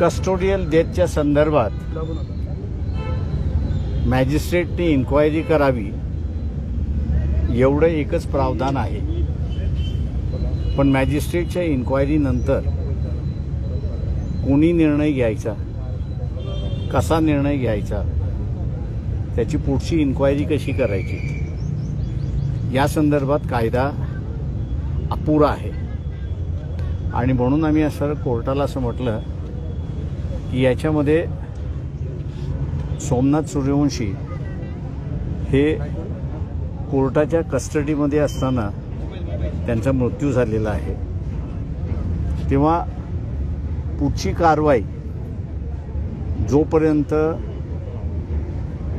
Custodial डेथच्या संदर्भात मॅजिस्ट्रेटने inquiry करावी. एवढं एकच प्रावधान आहे. पण मॅजिस्ट्रेटच्या इन्क्वायरीनंतर कोणी निर्णय घ्यायचा? कसा निर्णय घ्यायचा? त्याची पुढची इन्क्वायरी कशी करायची? या संदर्भात कायदा अपुरा आहे. आणि म्हणून आम्ही असं कोर्टाला असं म्हटलं याच्यामध्ये सोमनाथ सूर्यवंशी हे कोर्टाच्या कस्टडीमध्ये असताना त्यांचा मृत्यू झालेला आहे. तेव्हा पुढची कारवाई जोपर्यंत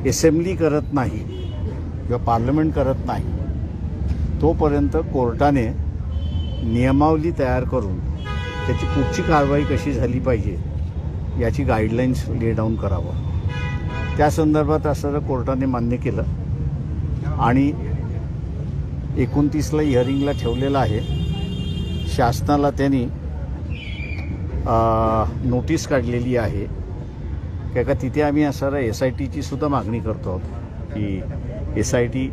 असेंब्ली करत नाही किंवा पार्लमेंट करत नाही तोपर्यंत कोर्टाने नियमावली तयार करून त्याची पुढची कारवाई कशी झाली पाहिजे याची गाईडलाईन्स ले डाऊन करावं. त्या संदर्भात असं कोर्टाने मान्य केलं. आणि एकोणतीसला हिअरिंगला ठेवलेलं आहे. शासनाला त्यांनी नोटीस काढलेली आहे. काय का तिथे आम्ही असं एस आय टीची सुद्धा मागणी करतो आहोत की एस आय टी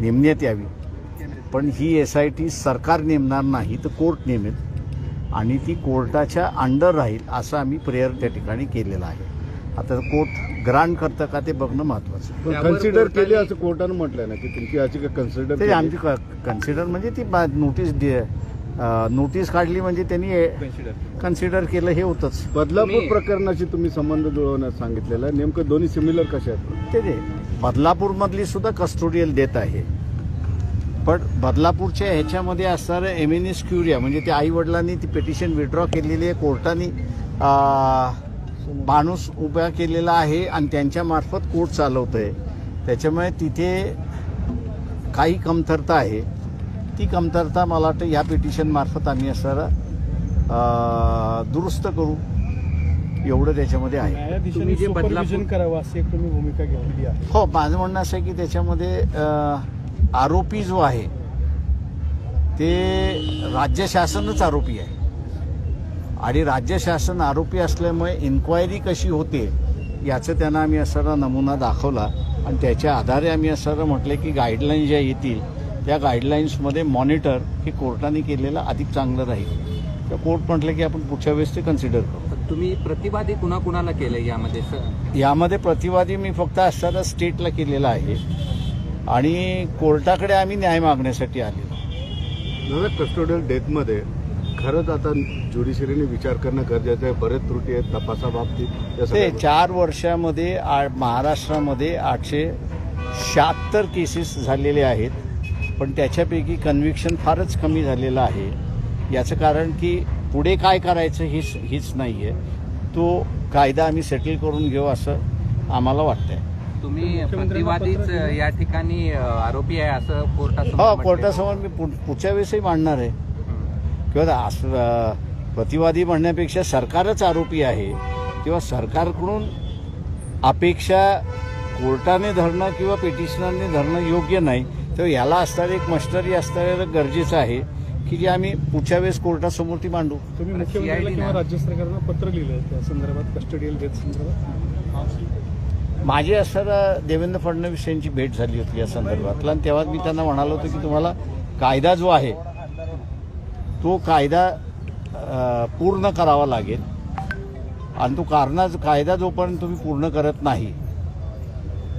नेमण्यात यावी. पण ही एस आय टी सरकार नेमणार नाही तर कोर्ट नेमेल. आणि ती कोर्टाच्या अंडर राहील असं आम्ही प्रेयर त्या ठिकाणी केलेलं आहे. आता कोर्ट ग्रांट करतं का ते बघणं महत्त्वाचं. पण कन्सिडर केली असं कोर्टानं म्हटलंय ना की तुमची याचिका कन्सिडर ते आमची कन्सिडर म्हणजे ती बा- नोटीस नोटीस काढली म्हणजे त्यांनी कन्सिडर केलं. हे होतंच. बदलापूर प्रकरणाशी तुम्ही संबंध जुळवण्यास सांगितलेलं नेमकं दोन्ही सिमिलर कशा आहेत? ते ते बदलापूरमधली सुद्धा कस्टोडियल देत आहे. पण बदलापूरच्या ह्याच्यामध्ये असणारं एम एन एस क्युरिया म्हणजे त्या आई वडिलांनी ती पिटिशन विड्रॉ केलेली आहे कोर्टाने माणूस उभा केलेला आहे आणि त्यांच्या मार्फत कोर्ट चालवतंय. त्याच्यामुळे तिथे काही कमतरता आहे. ती कमतरता मला वाटतं या पिटिशन मार्फत आम्ही असणारा दुरुस्त करू. एवढं त्याच्यामध्ये आहे. करावं अशी तुम्ही भूमिका आहे. हो माझं म्हणणं असं आहे की त्याच्यामध्ये अ, आरोपी जो आहे ते राज्य शासनच आरोपी आहे. आणि राज्य शासन आरोपी असल्यामुळे इन्क्वायरी कशी होते याचं त्यांना आम्ही असारा नमुना दाखवला. आणि त्याच्या आधारे आम्ही असं म्हटलं की गाईडलाईन ज्या येतील त्या गाईडलाईन्समध्ये मॉनिटर हे कोर्टाने केलेलं अधिक चांगलं राहील. तर कोर्ट म्हटलं की आपण पुढच्या वेळेस ते कन्सिडर करू. तुम्ही प्रतिवादी कुणा कुणाला केलं यामध्ये सर? यामध्ये प्रतिवादी मी फक्त असताना स्टेटला केलेला आहे. आणि कोर्टाकडे आम्ही न्याय मागण्यासाठी आलेलो. दादा कस्टोडियल डेथमध्ये खरंच आता ज्युडिशरीने विचार करणं गरजेचं आहे. बरेच त्रुटी आहेत तपासाबाबतीत ते चार वर्षामध्ये आ- महाराष्ट्रामध्ये आठशे शहात्तर केसेस झालेले आहेत. पण त्याच्यापैकी कन्व्हिक्शन फारच कमी झालेलं आहे. याचं कारण की पुढे काय करायचं हीच हीच नाही आहे तो कायदा आम्ही सेटल करून घेऊ असं आम्हाला वाटतंय. तुम्ही प्रतिवादीच. या ठिकाणी आरोपी आहे असं कोर्टासमोर हो. कोर्टासमोर मी पुढ- पुढच्या वेळेसही मांडणार आहे. किंवा प्रतिवादी म्हणण्यापेक्षा सरकारच आरोपी आहे किंवा सरकारकडून अपेक्षा कोर्टाने धरणं किंवा पिटिशनरने धरणं योग्य नाही तर याला असणारं एक मस्टरी असणारं गरजेचं आहे की जे आम्ही पुढच्या वेळेस कोर्टासमोर ती मांडू तुम्ही CID किंवा. राज्य सरकारनं पत्र लिहिलं त्या संदर्भात कस्टडियल डेथ संदर्भात माझी असताना देवेंद्र फडणवीस यांची भेट झाली होती या संदर्भातला. आणि तेव्हा मी त्यांना म्हणालो होतो की तुम्हाला कायदा जो आहे तो कायदा पूर्ण करावा लागेल. आणि तो कारणा कायदा जोपर्यंत तुम्ही पूर्ण करत नाही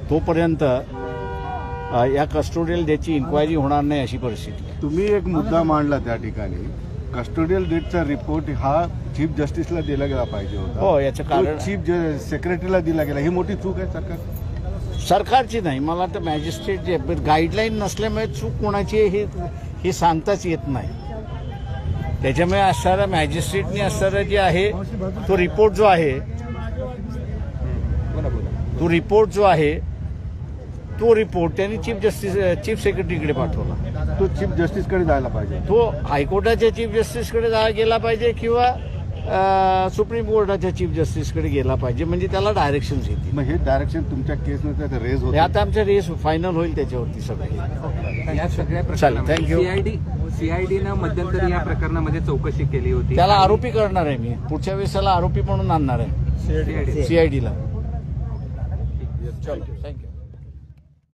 तोपर्यंत या कस्टोडियल ज्याची इन्क्वायरी होणार नाही अशी परिस्थिती तुम्ही एक मुद्दा मांडला त्या ठिकाणी. कस्टोडियल डेटचा रिपोर्ट हा चीफ जस्टिसला दिला गेला पाहिजे होता. हो, याचं कारण- चीफ सेक्रेटरीला दिला गेला. ही मोठी चूक आहे सरकार. सरकारची नाही मला तर मॅजिस्ट्रेट जे गाईडलाईन नसल्यामुळे चूक कोणाची हे हे सांगताच येत नाही. त्याच्यामुळे असणारा मॅजिस्ट्रेटने असणारा जे आहे तो रिपोर्ट जो आहे तो रिपोर्ट जो आहे तो रिपोर्ट त्यांनी चीफ जस्टिस चीफ सेक्रेटरीकडे पाठवला. तो चीफ जस्टिसकडे जायला पाहिजे. तो हायकोर्टाच्या चीफ जस्टिसकडे जा गेला पाहिजे किंवा सुप्रीम कोर्टाच्या चीफ जस्टिसकडे गेला पाहिजे? म्हणजे त्याला डायरेक्शन येतील. मग हे डायरेक्शन तुमच्या केसनं रेज हे होते आता आमच्या रेस फायनल होईल त्याच्यावरती सगळे. या सगळ्या. सीआयडी सीआयडीनं मध्यंतरी या प्रकरणामध्ये चौकशी केली होती. त्याला आरोपी करणार आहे मी. पुढच्या वेळेस त्याला आरोपी म्हणून आणणार आहे. CID. सीआयडीला थँक्यू